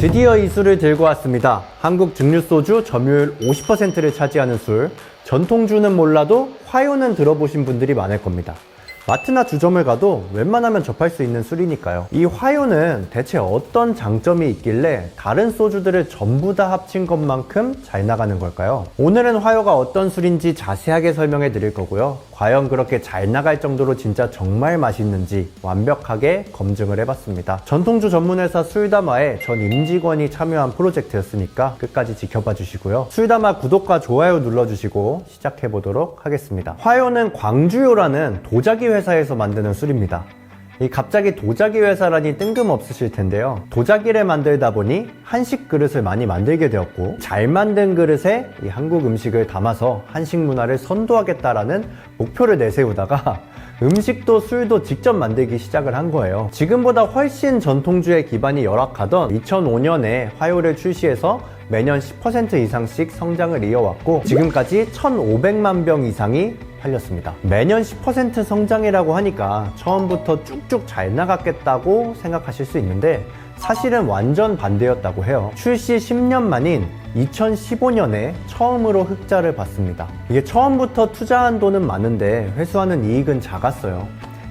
드디어 이 술을 들고 왔습니다. 한국 증류 소주 점유율 50%를 차지하는 술. 전통주는 몰라도 화요는 들어보신 분들이 많을 겁니다. 마트나 주점을 가도 웬만하면 접할 수 있는 술이니까요. 이 화요는 대체 어떤 장점이 있길래 다른 소주들을 전부 다 합친 것만큼 잘 나가는 걸까요? 오늘은 화요가 어떤 술인지 자세하게 설명해 드릴 거고요. 과연 그렇게 잘 나갈 정도로 진짜 정말 맛있는지 완벽하게 검증을 해봤습니다. 전통주 전문회사 술담아에 전 임직원이 참여한 프로젝트였으니까 끝까지 지켜봐 주시고요. 술담아 구독과 좋아요 눌러주시고 시작해 보도록 하겠습니다. 화요는 광주요라는 도자기 회 사에서 만드는 술입니다. 이 갑자기 도자기 회사라니 뜬금없으실 텐데요. 도자기를 만들다 보니 한식 그릇을 많이 만들게 되었고 잘 만든 그릇에 이 한국 음식을 담아서 한식 문화를 선도하겠다라는 목표를 내세우다가 음식도 술도 직접 만들기 시작을 한 거예요. 지금보다 훨씬 전통주의 기반이 열악하던 2005년에 화요를 출시해서 매년 10% 이상씩 성장을 이어왔고 지금까지 1,500만 병 이상이 팔렸습니다. 매년 10% 성장이라고 하니까 처음부터 쭉쭉 잘 나갔겠다고 생각하실 수 있는데 사실은 완전 반대였다고 해요. 출시 10년 만인 2015년에 처음으로 흑자를 봤습니다. 이게 처음부터 투자한 돈은 많은데 회수하는 이익은 작았어요.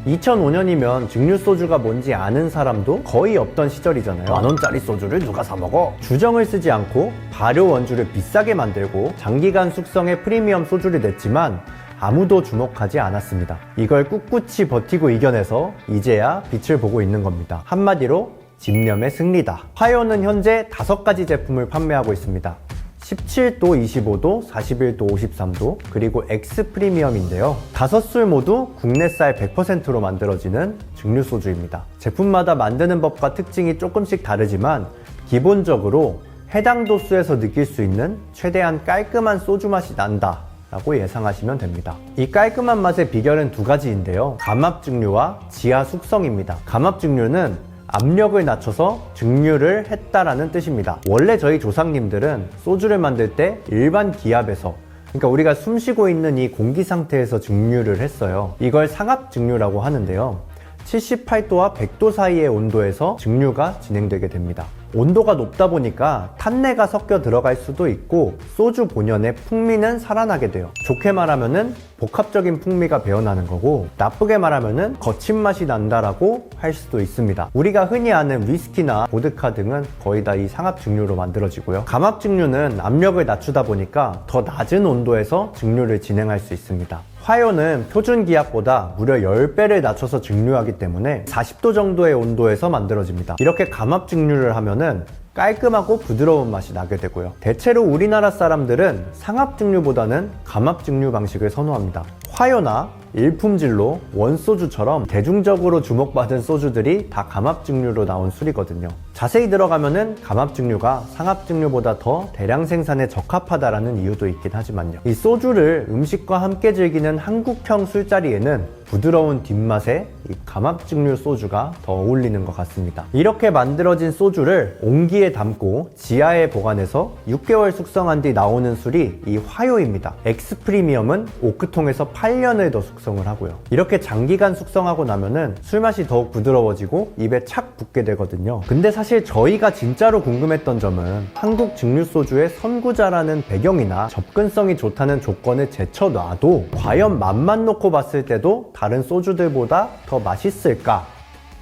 2005년이면 증류 소주가 뭔지 아는 사람도 거의 없던 시절이잖아요. 만 원짜리 소주를 누가 사 먹어? 주정을 쓰지 않고 발효 원주를 비싸게 만들고 장기간 숙성의 프리미엄 소주를 냈지만 아무도 주목하지 않았습니다. 이걸 꿋꿋이 버티고 이겨내서 이제야 빛을 보고 있는 겁니다. 한마디로 집념의 승리다. 화요는 현재 다섯 가지 제품을 판매하고 있습니다. 17도, 25도, 41도, 53도, 그리고 X 프리미엄인데요. 다섯 술 모두 국내 쌀 100%로 만들어지는 증류 소주입니다. 제품마다 만드는 법과 특징이 조금씩 다르지만 기본적으로 해당 도수에서 느낄 수 있는 최대한 깔끔한 소주 맛이 난다. 라고 예상하시면 됩니다. 이 깔끔한 맛의 비결은 두 가지인데요. 감압 증류와 지하 숙성입니다. 감압 증류는 압력을 낮춰서 증류를 했다라는 뜻입니다. 원래 저희 조상님들은 소주를 만들 때 일반 기압에서 그러니까 우리가 숨 쉬고 있는 이 공기 상태에서 증류를 했어요. 이걸 상압 증류라고 하는데요. 78도와 100도 사이의 온도에서 증류가 진행되게 됩니다. 온도가 높다 보니까 탄내가 섞여 들어갈 수도 있고 소주 본연의 풍미는 살아나게 돼요. 좋게 말하면은 복합적인 풍미가 배어나는 거고 나쁘게 말하면은 거친 맛이 난다라고 할 수도 있습니다. 우리가 흔히 아는 위스키나 보드카 등은 거의 다 이 상압 증류로 만들어지고요. 감압 증류는 압력을 낮추다 보니까 더 낮은 온도에서 증류를 진행할 수 있습니다. 화요는 표준 기압보다 무려 10배를 낮춰서 증류하기 때문에 40도 정도의 온도에서 만들어집니다. 이렇게 감압 증류를 하면은 깔끔하고 부드러운 맛이 나게 되고요. 대체로 우리나라 사람들은 상압 증류보다는 감압 증류 방식을 선호합니다. 화요나 일품질로 원소주처럼 대중적으로 주목받은 소주들이 다 감압 증류로 나온 술이거든요. 자세히 들어가면은 감압 증류가 상압 증류보다 더 대량 생산에 적합하다라는 이유도 있긴 하지만요. 이 소주를 음식과 함께 즐기는 한국형 술자리에는 부드러운 뒷맛에 이 감압 증류 소주가 더 어울리는 것 같습니다. 이렇게 만들어진 소주를 온기에 담고 지하에 보관해서 6개월 숙성한 뒤 나오는 술이 이 화요입니다. 엑스 프리미엄은 오크통에서 8년을 더 숙성을 하고요. 이렇게 장기간 숙성하고 나면은 술 맛이 더욱 부드러워지고 입에 착 붙게 되거든요. 근데 사실 저희가 진짜로 궁금했던 점은 한국 증류 소주의 선구자라는 배경이나 접근성이 좋다는 조건을 제쳐놔도 과연 맛만 놓고 봤을 때도 다른 소주들보다 더 맛있을까?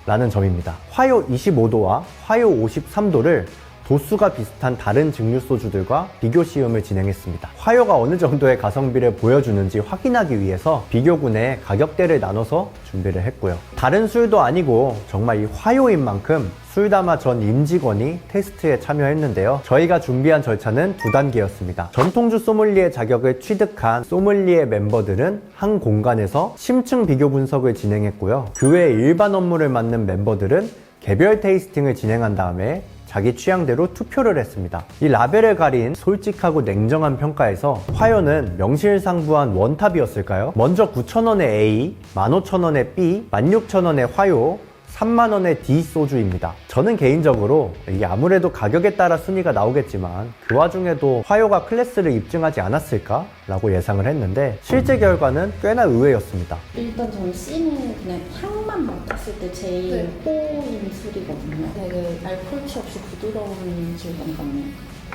라는 점입니다. 화요 25도와 화요 53도를 도수가 비슷한 다른 증류 소주들과 비교 시음을 진행했습니다. 화요가 어느 정도의 가성비를 보여주는지 확인하기 위해서 비교군에 가격대를 나눠서 준비를 했고요. 다른 술도 아니고 정말 이 화요인 만큼 술담아 전 임직원이 테스트에 참여했는데요. 저희가 준비한 절차는 두 단계였습니다. 전통주 소믈리에 자격을 취득한 소믈리에 멤버들은 한 공간에서 심층 비교 분석을 진행했고요. 그외 일반 업무를 맡는 멤버들은 개별 테이스팅을 진행한 다음에 자기 취향대로 투표를 했습니다. 이 라벨을 가린 솔직하고 냉정한 평가에서 화요는 명실상부한 원탑이었을까요? 먼저 9,000원의 A, 15,000원의 B, 16,000원의 화요, 3만 원의 D 소주입니다. 저는 개인적으로 이게 아무래도 가격에 따라 순위가 나오겠지만 그 와중에도 화요가 클래스를 입증하지 않았을까라고 예상을 했는데 실제 결과는 꽤나 의외였습니다. 일단 저는 C는 그냥 향만 맡았을 때 제일 네. 호인 술이거든요. 되게 알코올치 없이 부드러운 질감 같네요.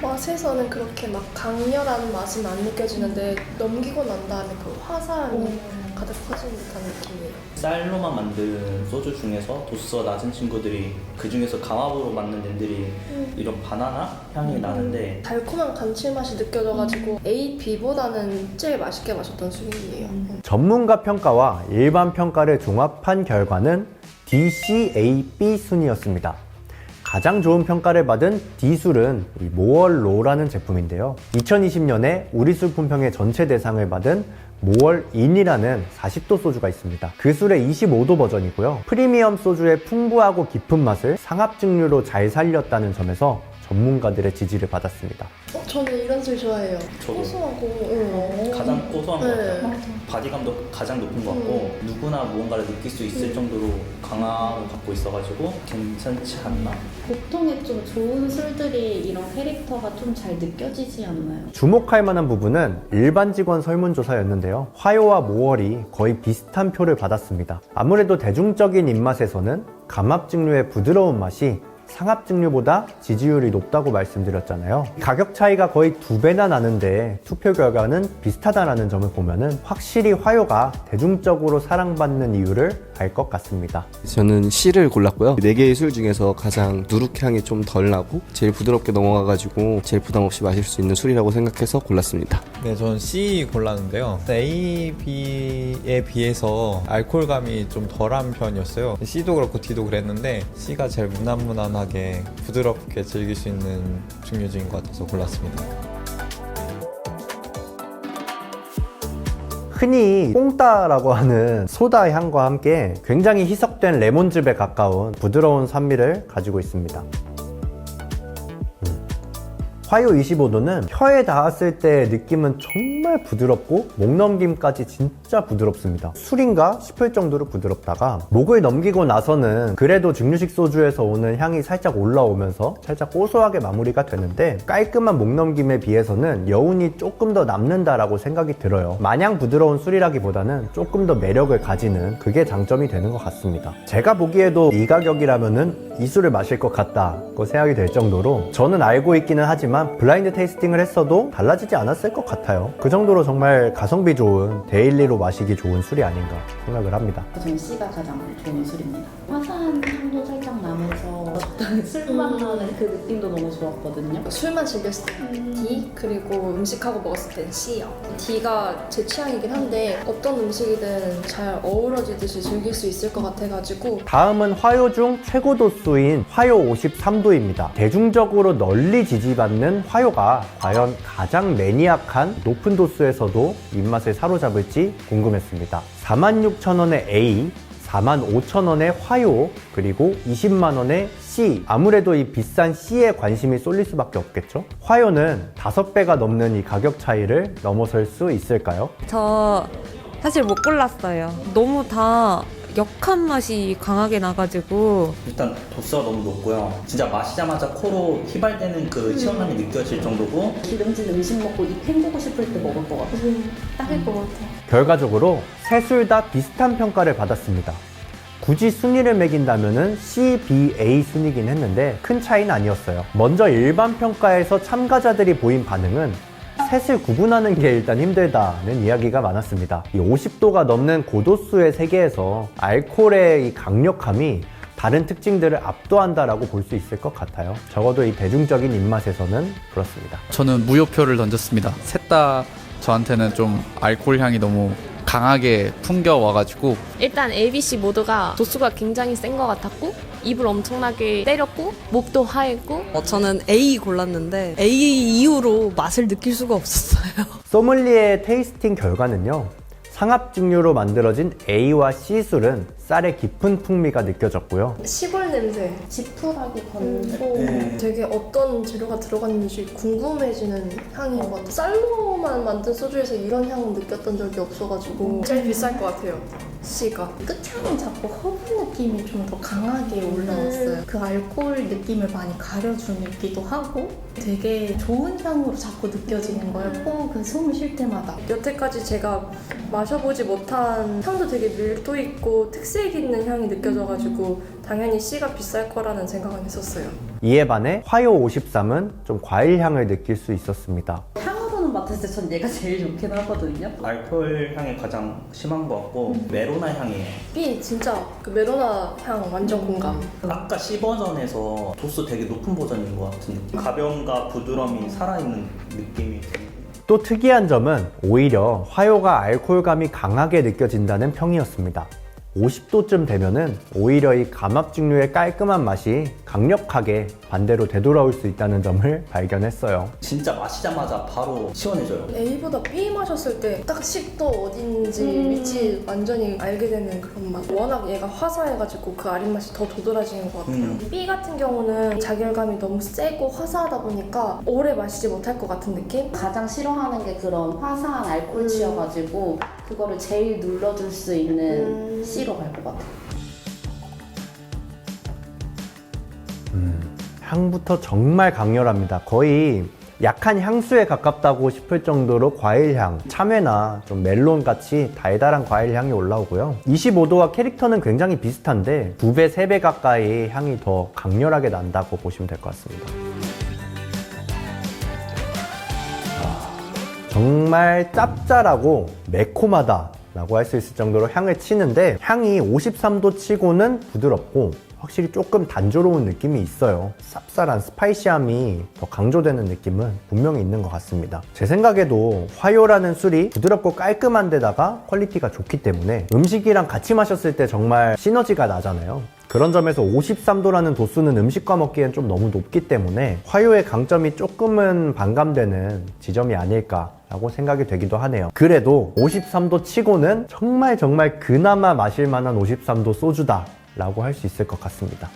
맛에서는 그렇게 막 강렬한 맛은 안 느껴지는데 넘기고 난 다음에 그 화사함이 가득 퍼지는 듯한 느낌이에요. 쌀로만 만든 소주 중에서 도수가 낮은 친구들이 그 중에서 강압으로 만든 애들이 이런 바나나 향이 나는데 달콤한 감칠맛이 느껴져가지고 A, B보다는 제일 맛있게 마셨던 술이에요. 전문가 평가와 일반 평가를 종합한 결과는 DCAB 순이었습니다. 가장 좋은 평가를 받은 D술은 이 모월로라는 제품인데요. 2020년에 우리술 품평의 전체 대상을 받은 모월 인이라는 40도 소주가 있습니다. 그 술의 25도 버전이고요. 프리미엄 소주의 풍부하고 깊은 맛을 상합증류로 잘 살렸다는 점에서 전문가들의 지지를 받았습니다. 어, 저는 이런 술 좋아해요. 저도. 고소하고 응. 가장 고소한 것 네. 같아요. 바디감도 가장 높은 것 같고 누구나 무언가를 느낄 수 있을 정도로 강함을 갖고 있어가지고 괜찮지 않나. 보통의 좀 좋은 술들이 이런 캐릭터가 좀 잘 느껴지지 않나요? 주목할 만한 부분은 일반 직원 설문조사였는데요. 화요와 모월이 거의 비슷한 표를 받았습니다. 아무래도 대중적인 입맛에서는 감압증류의 부드러운 맛이 상압증류보다 지지율이 높다고 말씀드렸잖아요. 가격 차이가 거의 두 배나 나는데 투표 결과는 비슷하다는 점을 보면은 확실히 화요가 대중적으로 사랑받는 이유를 알 것 같습니다. 저는 C를 골랐고요. 네 개의 술 중에서 가장 누룩향이 좀 덜 나고 제일 부드럽게 넘어가가지고 제일 부담 없이 마실 수 있는 술이라고 생각해서 골랐습니다. 네, 저는 C 골랐는데요. A, B에 비해서 알코올감이 좀 덜한 편이었어요. C도 그렇고 D도 그랬는데 C가 제일 무난무난하게 부드럽게 즐길 수 있는 증류주인 것 같아서 골랐습니다. 흔히 뽕따라고 하는 소다 향과 함께 굉장히 희석된 레몬즙에 가까운 부드러운 산미를 가지고 있습니다. 음. 화요 25도는 혀에 닿았을 때 느낌은 정말 부드럽고 목 넘김까지 진짜 부드럽습니다. 술인가 싶을 정도로 부드럽다가 목을 넘기고 나서는 그래도 증류식 소주에서 오는 향이 살짝 올라오면서 살짝 고소하게 마무리가 되는데 깔끔한 목 넘김에 비해서는 여운이 조금 더 남는다라고 생각이 들어요. 마냥 부드러운 술이라기보다는 조금 더 매력을 가지는 그게 장점이 되는 것 같습니다. 제가 보기에도 이 가격이라면은 이 술을 마실 것 같다고 생각이 될 정도로 저는 알고 있기는 하지만 블라인드 테이스팅을 했어도 달라지지 않았을 것 같아요. 그 정도로 정말 가성비 좋은 데일리로 마시기 좋은 술이 아닌가 생각을 합니다. C가 가장 좋은 술입니다. 화사한 향도 살짝 어떤 술맛 나는 그 느낌도 너무 좋았거든요. 술만 즐겼을 때 D 그리고 음식하고 먹었을 땐 C요. D가 제 취향이긴 한데 어떤 음식이든 잘 어우러지듯이 즐길 수 있을 것 같아가지고 다음은 화요 중 최고 도수인 화요 53도입니다. 대중적으로 널리 지지받는 화요가 과연 가장 매니악한 높은 도수에서도 입맛을 사로잡을지 궁금했습니다. 46,000원의 A, 45,000원의 화요, 그리고 20만원의 C. 아무래도 이 비싼 C에 관심이 쏠릴 수밖에 없겠죠? 화요는 5배가 넘는 이 가격 차이를 넘어설 수 있을까요? 저 사실 못 골랐어요. 너무 다 역한 맛이 강하게 나가지고 일단 도수가 너무 높고요. 진짜 마시자마자 코로 휘발되는 그 시원함이 느껴질 정도고 기름진 음식 먹고 입 헹구고 싶을 때 먹을 것 같아요. 딱일 것 같아요. 결과적으로 세 술 다 비슷한 평가를 받았습니다. 굳이 순위를 매긴다면 C, B, A 순위긴 했는데 큰 차이는 아니었어요. 먼저 일반 평가에서 참가자들이 보인 반응은 셋을 구분하는 게 일단 힘들다는 이야기가 많았습니다. 이 50도가 넘는 고도수의 세계에서 알코올의 이 강력함이 다른 특징들을 압도한다라고 볼 수 있을 것 같아요. 적어도 이 대중적인 입맛에서는 그렇습니다. 저는 무효표를 던졌습니다. 셋 다 저한테는 좀 알코올 향이 너무 강하게 풍겨와가지고 일단 ABC 모두가 도수가 굉장히 센 것 같았고 입을 엄청나게 때렸고 목도 하였고 어, 저는 A 골랐는데 A 이후로 맛을 느낄 수가 없었어요. 소믈리에 테이스팅 결과는요. 상압 증류로 만들어진 A와 C 술은 쌀의 깊은 풍미가 느껴졌고요. 시골 냄새. 지푸라기 건조. 네. 되게 어떤 재료가 들어갔는지 궁금해지는 향인 것 같아요. 쌀로만 만든 소주에서 이런 향 느꼈던 적이 없어가지고 제일 비쌀 것 같아요. 씨가. 끝향은 자꾸 허브 느낌이 좀 더 강하게 올라왔어요. 그 알코올 느낌을 많이 가려주기도 하고 되게 좋은 향으로 자꾸 느껴지는 거예요. 콩그 숨을 쉴 때마다. 여태까지 제가 마셔보지 못한 향도 되게 밀도 있고 특색 있는 향이 느껴져가지고 당연히 씨가 비쌀 거라는 생각은 했었어요. 이에 반해 화요 53은 좀 과일 향을 느낄 수 있었습니다. 향으로는 맡았을 때 전 얘가 제일 좋긴 하거든요. 알코올 향이 가장 심한 것 같고 메로나 향이에요. B 진짜 그 메로나 향 완전 공감. 아까 C 버전에서 도수 되게 높은 버전인 것 같은 느낌. 가벼움과 부드러움이 살아있는 느낌이 듭니다. 또 특이한 점은 오히려 화요가 알코올감이 강하게 느껴진다는 평이었습니다. 50도쯤 되면은 오히려 이 감압증류의 깔끔한 맛이 강력하게 반대로 되돌아올 수 있다는 점을 발견했어요. 진짜 마시자마자 바로 시원해져요. A보다 B 마셨을 때 딱 식도 어딘지 음. 위치 완전히 알게 되는 그런 맛. 워낙 얘가 화사해가지고 그 아린 맛이 더 도드라지는 것 같아요. 음. B 같은 경우는 자결감이 너무 세고 화사하다 보니까 오래 마시지 못할 것 같은 느낌? 가장 싫어하는 게 그런 화사한 알코올치여가지고 그거를 제일 눌러줄 수 있는 음. C로 갈 것 같아요. 향부터 정말 강렬합니다. 거의 약한 향수에 가깝다고 싶을 정도로 과일향, 참외나 좀 멜론 같이 달달한 과일향이 올라오고요. 25도와 캐릭터는 굉장히 비슷한데 2배, 3배 가까이 향이 더 강렬하게 난다고 보시면 될 것 같습니다. 정말 짭짤하고 매콤하다 라고 할 수 있을 정도로 향을 치는데 향이 53도 치고는 부드럽고 확실히 조금 단조로운 느낌이 있어요. 쌉쌀한 스파이시함이 더 강조되는 느낌은 분명히 있는 것 같습니다. 제 생각에도 화요라는 술이 부드럽고 깔끔한 데다가 퀄리티가 좋기 때문에 음식이랑 같이 마셨을 때 정말 시너지가 나잖아요. 그런 점에서 53도라는 도수는 음식과 먹기엔 좀 너무 높기 때문에 화요의 강점이 조금은 반감되는 지점이 아닐까 라고 생각이 되기도 하네요. 그래도 53도 치고는 정말 정말 그나마 마실 만한 53도 소주다 라고 할 수 있을 것 같습니다.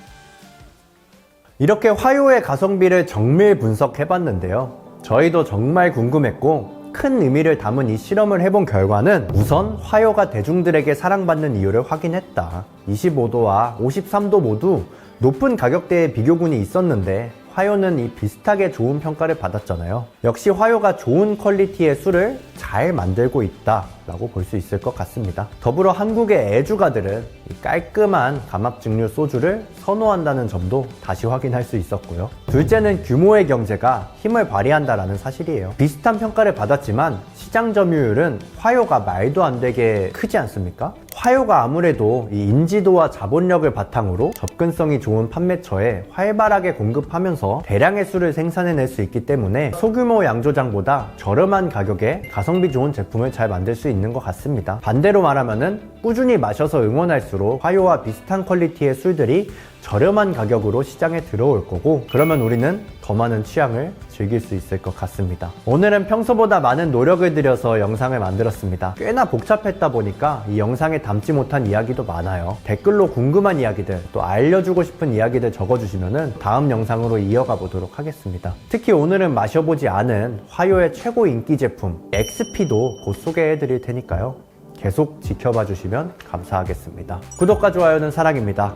이렇게 화요의 가성비를 정밀 분석해 봤는데요. 저희도 정말 궁금했고 큰 의미를 담은 이 실험을 해본 결과는 우선 화요가 대중들에게 사랑받는 이유를 확인했다. 25도와 53도 모두 높은 가격대의 비교군이 있었는데 화요는 이 비슷하게 좋은 평가를 받았잖아요. 역시 화요가 좋은 퀄리티의 술을 잘 만들고 있다 라고 볼 수 있을 것 같습니다. 더불어 한국의 애주가들은 이 깔끔한 감압증류 소주를 선호한다는 점도 다시 확인할 수 있었고요. 둘째는 규모의 경제가 힘을 발휘한다라는 사실이에요. 비슷한 평가를 받았지만 시장 점유율은 화요가 말도 안 되게 크지 않습니까? 화요가 아무래도 이 인지도와 자본력을 바탕으로 접근성이 좋은 판매처에 활발하게 공급하면서 대량의 술을 생산해낼 수 있기 때문에 소규모 양조장보다 저렴한 가격에 가성비 좋은 제품을 잘 만들 수 있는 것 같습니다. 반대로 말하면은 꾸준히 마셔서 응원할수록 화요와 비슷한 퀄리티의 술들이 저렴한 가격으로 시장에 들어올 거고 그러면 우리는 더 많은 취향을 즐길 수 있을 것 같습니다. 오늘은 평소보다 많은 노력을 들여서 영상을 만들었습니다. 꽤나 복잡했다 보니까 이 영상에 담지 못한 이야기도 많아요. 댓글로 궁금한 이야기들 또 알려주고 싶은 이야기들 적어주시면은 다음 영상으로 이어가 보도록 하겠습니다. 특히 오늘은 마셔보지 않은 화요의 최고 인기 제품 XP도 곧 소개해 드릴 테니까요. 계속 지켜봐 주시면 감사하겠습니다. 구독과 좋아요는 사랑입니다.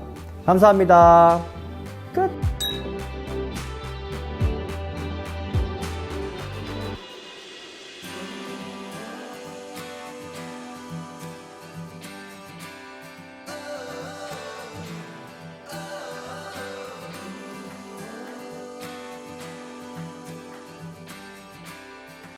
감사합니다. 끝!